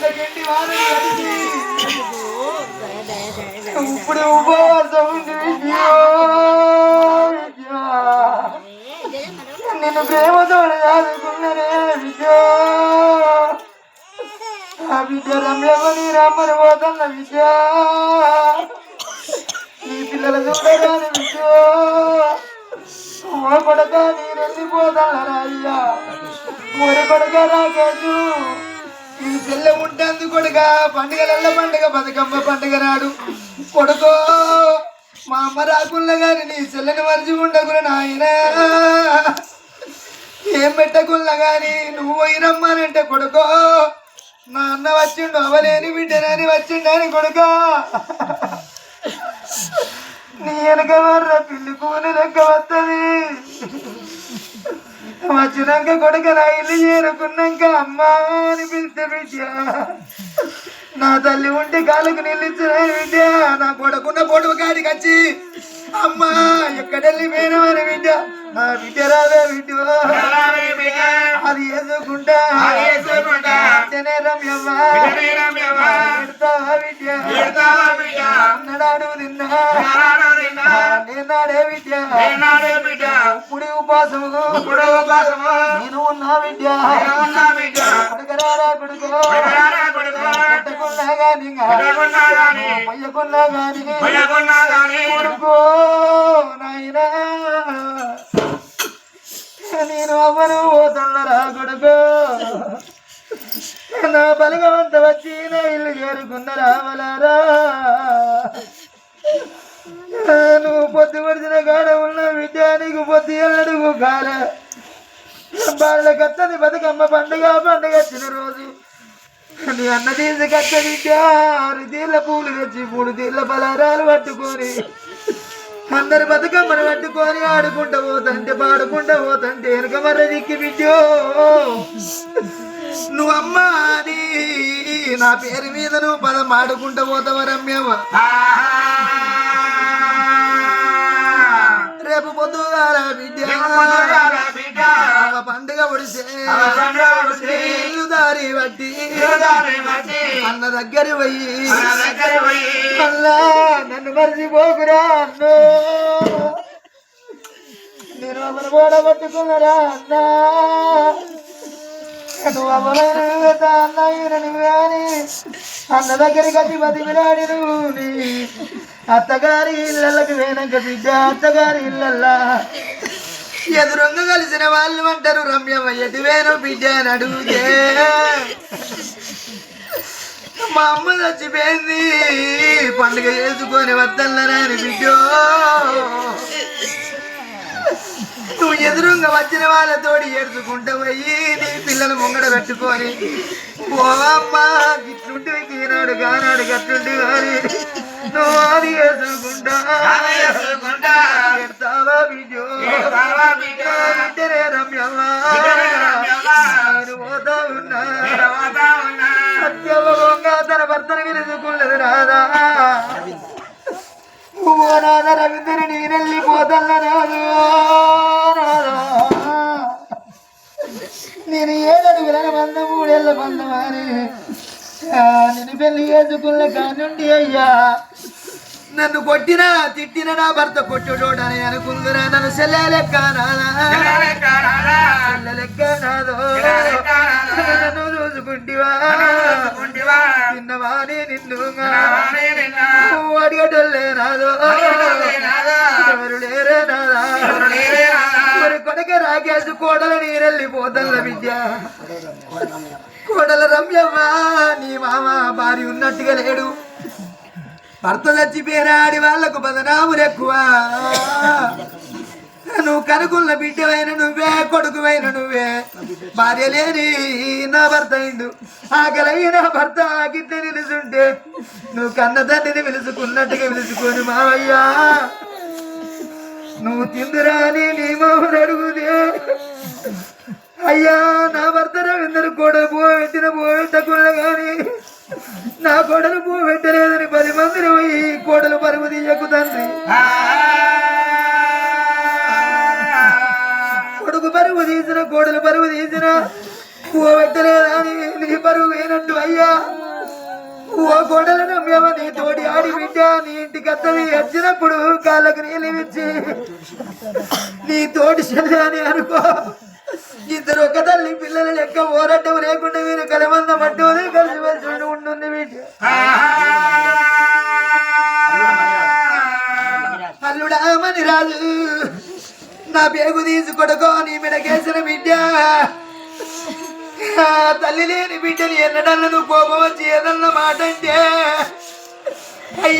కిందకెండి వానలు కలిసి ఇప్పుడు ఉపవాసం ఉంది విద్య నిన్ను ప్రేమతో చదువుకున్నరే విద్య. ఆ విద్య రమ్యమని రమ్మని పోతున్న విద్య. నీ పిల్లలు చూడగాని విద్య. ఓ కొడక నేను వెళ్ళిపోతాను అయ్యా. ఓరి కొడక రాకేసు ఈ పిల్ల ఉంటుంది కొడుక? పండుగలల్ల పండుగ బతుకమ్మ పండుగ నాడు. కొడుకో మా అమ్మ రాకున్నా గాని నీ చెల్లని మరిచి ఉండకురా నాయన. ఏం పెట్టకున్నా గాని నువ్వు పోయిరమ్మానంటే కొడుకో. నా అన్న వచ్చిండు అవలేని బిడ్డనని వచ్చిండని కొడుకో. నీ వెనక వర్ర పిల్లి కూని లెక్క వస్తుంది వచ్చినాక కొడుక నా ఇల్లు చేరుకున్నాక అమ్మా అని పిలిస్తే విద్య. నా తల్లి ఉంటే కాళ్ళకు నిలిచిన విద్య. నా కొడుకున్న పొడవు కాడికి వచ్చి అమ్మా ఎక్కడెళ్ళి పోయినామని విద్య. నా బిడ్డ రావే బిడ్డ. అది వేసుకుంటా రమ్యమ్మా పెడతావా బిడ్డ? అన్నడాడు నిన్న. నేనాడే బిడ్డ. ఇప్పుడు ఉపాసము నేను ఉన్నా బిడ్డ. కొడుకరారా కొడుకో? పెట్టకున్నా గాని పొయ్యకున్నా గాని కొడుకో నాయనా. నేను అమ్మను పోతున్నరా కొడుకు. నా బలగవంత వచ్చి నా ఇల్లు చేరుకున్న రావలారా. నువ్వు పొద్దు పడిచిన కాడ ఉన్న విద్య నీకు పొద్దు ఎల్లడుగు కాడ వాళ్ళ కత్తది బతుకమ్మ పండుగ పండుగ వచ్చిన రోజు. నీ అన్న తీసి విద్య ఆరు తీర్ల పూలు తెచ్చి మూడు తీర్ల పలారాలు పట్టుకొని. అందరు బతుకమ్మను పట్టుకొని ఆడుకుంటూ పోతంటే పాడుకుంటూ పోతంటే వెనక మర్ర దిక్కి బిడ్డో. నువ్వు అమ్మా అది. నా పేరు మీద నువ్వు పదం ఆడుకుంటూ పోతావా రమ్యమ్మ రేపు పొద్దుగాల బిడ్డ. పండుగ ఒడిసే. ఇల్లు దారి బట్టి. అన్న దగ్గర పోయి. అల్లా నన్ను మర్చిపోకురా అన్నో. నేను అమలు కూడా పట్టుకున్నారా అన్నా నువ్వు అమలైన అన్న? ఈయన కానీ అన్న దగ్గరికి వచ్చి బతిమిలాడి నువ్వు అత్తగారి ఇళ్ళకి వేనక బిడ్డ అత్తగారి ఇళ్ళల్లా. ఎదురుంగ కలిసిన వాళ్ళు అంటారు రమ్యమ్మ ఎటువేను బిడ్డ అని అడుగుతే. మా అమ్మ చచ్చిపోయింది. పండుగ చేసుకొని వద్దన్నరా అని బిడ్డో. నువ్వు ఎదురుగా వచ్చిన వాళ్ళతోటి ఏడ్చుకుంటూ పోయి నీ పిల్లలు ముంగడ పెట్టుకొని ఓ అమ్మ గిట్లుంటే ఈనాడు కానాడు గట్లుంటే కానీ నువ్వు అది వేసుకుంటా ఎడతావా బిడ్డో? బిడ్డరే పోతా ఉన్నా. సత్యవంగా తన భర్తను రాదా ఓ నాద రవీంద్ర నేనెళ్ళిపోతల్ల రాదు రాదా నేను ఏడడుగుల మందం మూడేళ్ళ మందం అని. ఆ, నేను పెళ్ళి చేసుకున్న కానుండి అయ్యా. నన్ను కొట్టినా తిట్టిన నా భర్త కొట్టుడోడని అనుకుందిరా. నన్ను సెల్ల లెక్క నాదా. సెల్ల లెక్క నాదో. నన్ను చూసుకుంటివా తిన్నవాని నిన్ను అడిగటోళ్ళే నాదో? ఎవరు లేరే నాదా? మరి కొడుక రాకేసి కోడల నీరెళ్ళిపోతల్ల విద్య. కోడల రమ్యమ్మ నీ మామ భార్య ఉన్నట్టుగా లేడు. భర్త చచ్చిపోయినాడి వాళ్ళకు బదనాములు ఎక్కువ నువ్వు కనుకున్న బిడ్డవైన నువ్వే కొడుకువైన నువ్వే. భార్య లేని నా భర్త అయిండు ఆకలైన భర్త ఆగిట్ల నిలుచుంటే నువ్వు కన్న తండ్రిని పిలుచుకున్నట్టుగా పిలుచుకొని మావయ్యా. నువ్వు తిందురాని నీ మామూలు అడుగుదే అయ్యా నా భర్త రవీందరు కోడలు పోబెట్టిన పోబెట్టకున్న కానీ నా కోడలు పోబెట్టలేదని పది మందిని పోయి కోడలు పరుగు తీయకు తండ్రి. కొడుకు పరుగు తీసిన కోడలు పరుగు తీసిన. పోబెట్టలేదని నీ పరుగు వేనట్టు అయ్యా. ఓ గొడవల నమ్మేవ నీ తోడి ఆడి బిడ్డ? నీ ఇంటికి అత్తది వచ్చినప్పుడు కాళ్ళకు నీళ్ళు ఇచ్చి నీ తోటి చెల్లి అని అనుకో. ఇద్దరు ఒక తల్లి పిల్లలు లెక్క ఓరట్టం లేకుండా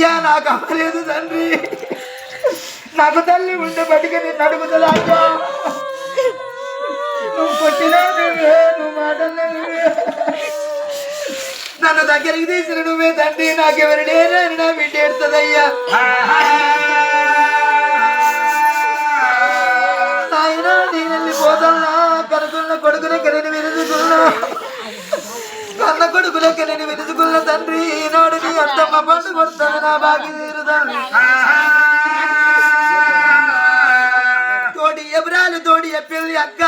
అయ్యా నాకు అవ్వలేదు తండ్రి. నాకు తల్లి ఉండే బట్టిక నేను నడుగుతున్నా నువ్వు కొట్టినా నువ్వే నువ్వు మాటలు నన్ను దగ్గరికి తీసిన నువ్వే తండ్రి. నాకెవరు లేరని నా బిడ్డ ఎడుతుందయ్యా ఆయన నేను వెళ్ళిపోతున్నా. కనుకున్న కొడుకునే లెక్క నేను కన్న కొడుకులకి నేను వెతుకున్న తండ్రి. ఈనాడు నీ అత్తమ్మ పండు కొడతాను నా బాకి తీరుతాను తోడి ఎబ్రాలు తోడి ఎప్పిల్లి అక్క.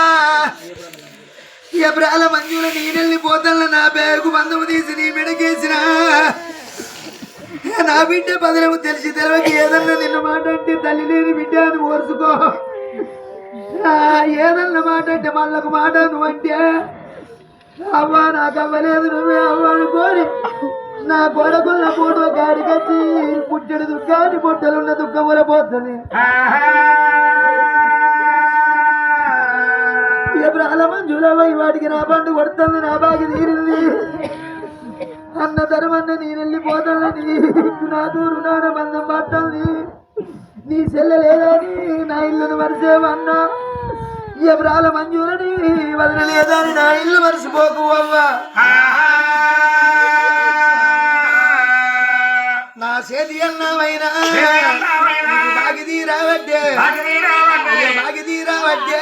ఎబ్రాల మంజుల నేనెళ్ళి పోతల్ల నా బ్యాగు బంధము తీసి నీ మెడకేసిన. నా బిడ్డ పదనము తెలిసి తెలవక ఏదన్నా నిన్న మాట అంటే తల్లి లేని బిడ్డ అని ఓర్చుకో. ఏదన్నా మాట అంటే మళ్ళొక మాట నువ్వంటే అవ్వ నాకు అవ్వలేదు నువ్వే అవ్వ అనుకోని నా కొడుకున్న ఫోటో కాడికొచ్చి పుట్టెడు దుఃఖాన్ని పొట్టలున్న దుఃఖముల పోతుంది. ఎబ్రాల మంజులవై వాటికి నా పండు కొడుతుంది నా బాగి తీరింది. అన్న ధర్మన్న నేను వెళ్ళిపోతానని నా దూరు నాన్న బంధం పట్టాలి నీ చెల్లెలేదని నా ఇల్లును మరిసేవన్నా ఎబ్రాల మంజులని వదలలేదని నా ఇల్లు మరిసిపోకు అవ్వా. నా చేతి అన్నమైనా బాగి తీరావడ్డే బాగి తీరావడ్డే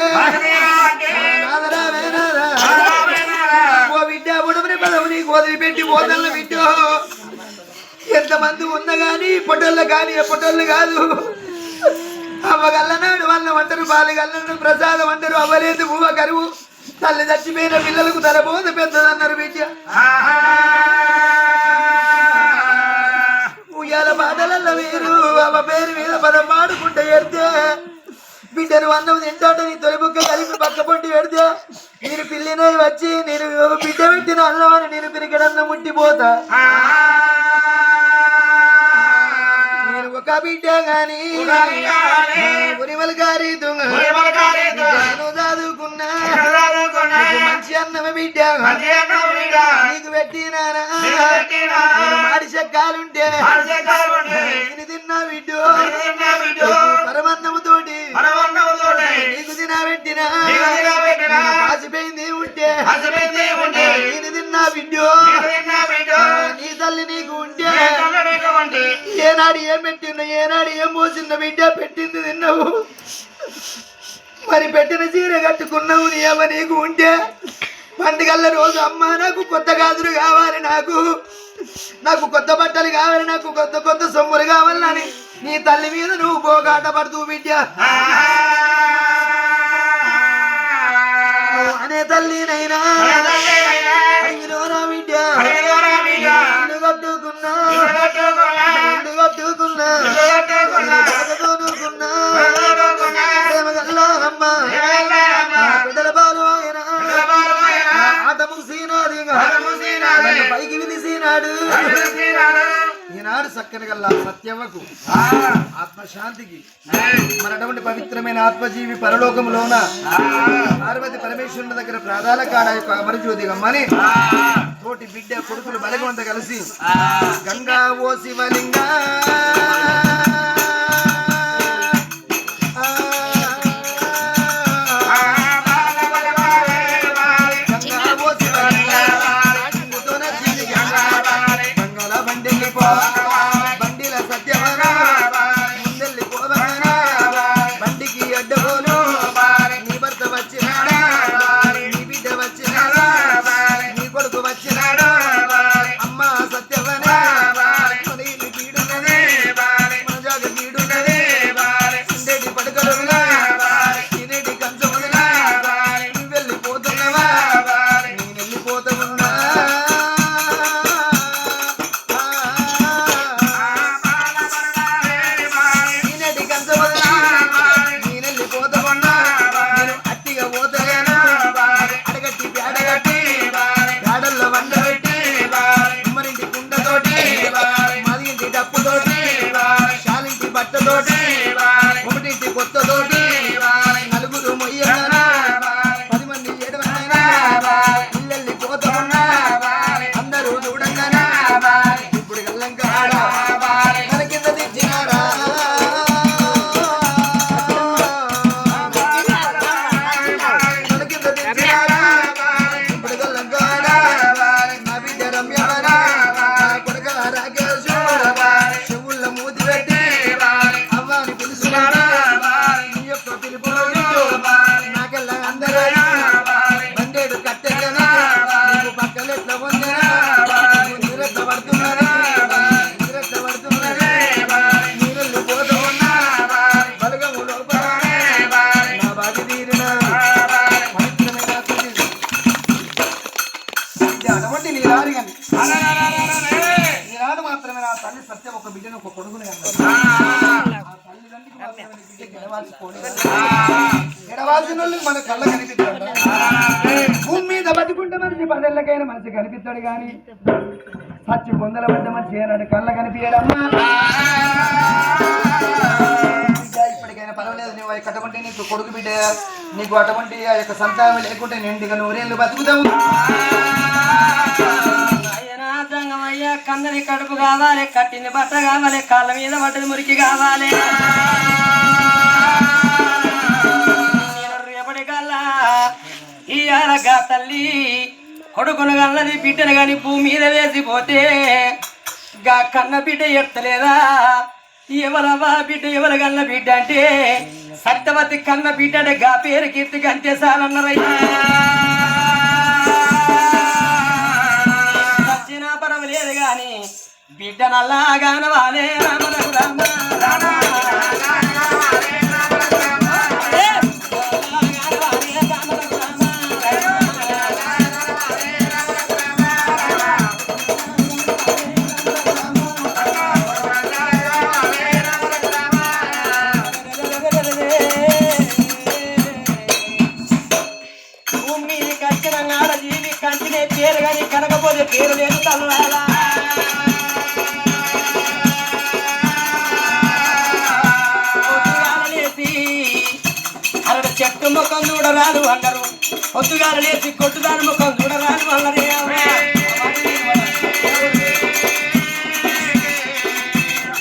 నాదరా వేనారా? ఓ బిడ్డ ఉడమని పదవు నీకు వదిలిపెట్టి పోతల్ల బిడ్డ ఎంతమంది ఉన్నా గాని పొట్టోళ్ళు కానీ పొట్టోళ్ళు కాదు. అవ్వగల్లనాడు వాళ్ళ వంటరు పాలు ప్రసాదం అంటారు అవ్వలేదు భూవ కరువు. తల్లి చచ్చిపోయిన పిల్లలకు తలబోత పెద్దదన్నారు బిడ్డ ఉయ్యాల పాటలల్ల వీరు అవ్వ పేరు మీద పదం పాడుకుంటే ఎడితే బిడ్డను అన్నం తింటాడు నీ తొలిబుక్క కలిపి పక్క పొంటి పెడితే. నేను పిల్లినై వచ్చి నేను బిడ్డ పెట్టిన అన్నం అని నేను పిరిగడన్నం ముట్టిపోతా. బిడ్డ గాని గారి దొంగ. చదువుకున్నా మంచి అన్నమే బిడ్డ నీకు పెట్టినానా నేను మాడి చెక్కాలుంటే నేను తిన్నా బిడ్డు. పరమన్నముతోటి. నీకు తినా పెట్టినా. పాసిపోయింది ఉంటే. నేను తిన్నా బిడ్డు. నీ తల్లి నీకు ఉంటే. ఏనాడు ఏం పెట్టిందో ఏనాడు ఏం పోసిందో బిడ్డ? పెట్టింది తిన్నావు. మరి పెట్టిన చీర కట్టుకున్నావు నీ అమ్మ నీకు ఉంటే? పండుగల రోజు అమ్మ నాకు కొత్త గాజులు కావాలి నాకు. నాకు కొత్త బట్టలు కావాలి నాకు కొత్త కొత్త సొమ్ములు కావాలని నీ తల్లి మీద నువ్వు పోగాట పడుతూ బిడ్డ. అనే తల్లినైనా అయ్యో నా బిడ్డ. కట్టుకున్నా. పైకి విలిసినాడు ఈనాడు చక్కని గల్లా సత్యవకు ఆత్మశాంతికి. మనటువంటి పవిత్రమైన ఆత్మజీవి పరలోకంలోన పార్వతి పరమేశ్వరుని దగ్గర ప్రాధాన కాడ యొక్క అమరజ్యోతి గమ్మని కోటి బిడ్డ కొడుకులు బలగవంత కలిసి. గంగా ఓ శివలింగా. ఒక కొడుకుని. గెలవాల్సిన మన కళ్ళ కనిపిస్తాడు భూమి మీద బతుకుంటే మనిషి పదేళ్ళకైనా మనిషి కనిపిస్తాడు కానీ సచ్చి బొందల పడ్డ మనిషి ఏనాడు కళ్ళ కనిపించడమ్మా ఇప్పటికైనా పర్వాలేదు నువ్వు అవి నీకు కొడుకు బిడ్డ నీకు అటువంటి ఆ యొక్క సంతానం లేకుంటే నిండుగా నూరేళ్ళు బతుకుతావు. అయ్యనా కందని కడుపు కావాలి కట్టింది బట్ట కావాలి కాళ్ళ మీద పడ్డది మురికి కావాలి. నేను రేపటి కల్లా ఇయ్యాలగా తల్లి కొడుకును గల్లది బిడ్డను గాని భూమి మీద వేసిపోతే గా కన్న బిడ్డ ఎత్తలేదా? ఎవరవా బిడ్డ ఎవరు కన్న బిడ్డ అంటే సత్యవతి కన్న బిడ్డ గా పేరు కీర్తి సార్ అన్నారయ్యా పరం లేదు కానీ బిడ్డ నల్లాగానవాలే రామ రామ రామ ముఖం చూడరాదు అన్నారు పొద్దుగాల లేచి కొట్టుదాని ముఖం చూడరాదు అన్నరే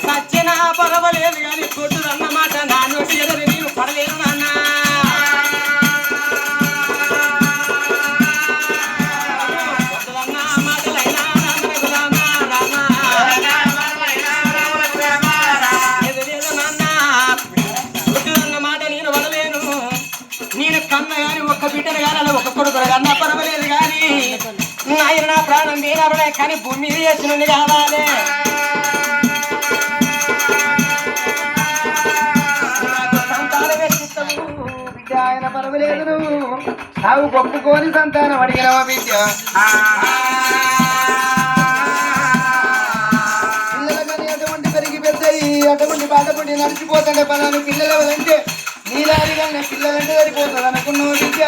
సత్యనా పర్వాలేదు కానీ కొట్టు ప్రాణం కానీ భూమి మీద చేసిన కావాలి. నాకు సంతానం వ్యక్తిత్వము నువ్వు సాగు ఒప్పుకొని సంతానం అడిగినవా బిడ్డ పిల్లల కానీ అటువంటి పెరిగి పెద్దయి అటువంటి బాధపడి నడిచిపోతుండే పలాను పిల్లలు ఎవరంటే నీలారిగానే పిల్లలంటే సరిపోతుంది అనుకున్నావు బిడ్డ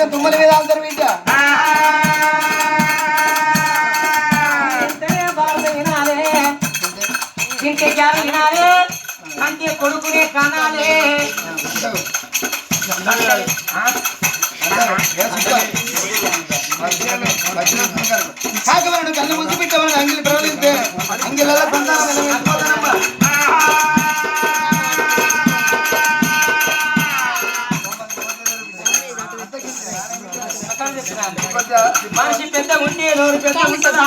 పట్ట తుమ్మల మీద ఆల్తారు బిడ్డ ఇంటి గ్యాలు వినాలే. అంటే కొడుకునే కనాలే. కాకవరడు కళ్ళు ముద్దు పెట్టవరడు అంగిలి ప్రవలిస్తే అంగిలలో సంతానం నోరు పెద్ద ఉంటుందా?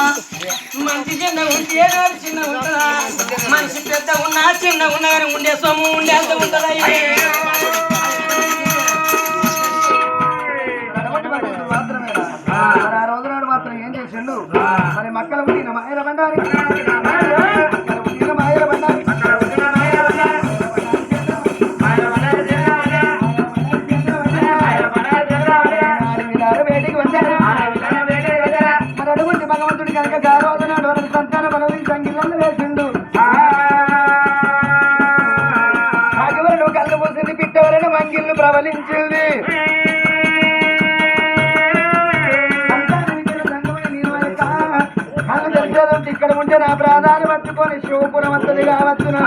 మనిషి చిన్న ఉంటే నోరు చిన్న ఉంటుందా? మనిషి పెద్ద ఉన్నా చిన్న ఉన్నా కానీ ఉండే సొమ్ము ఉండే అంత ఉంటుందా? ఆ రోజు నాడు మాత్రం ఏం చేసిండు? మరి మక్కల పుట్టిన మాయల నా ప్రాధాన్యం పట్టుకొని శివపురం వస్తుంది కావచ్చునా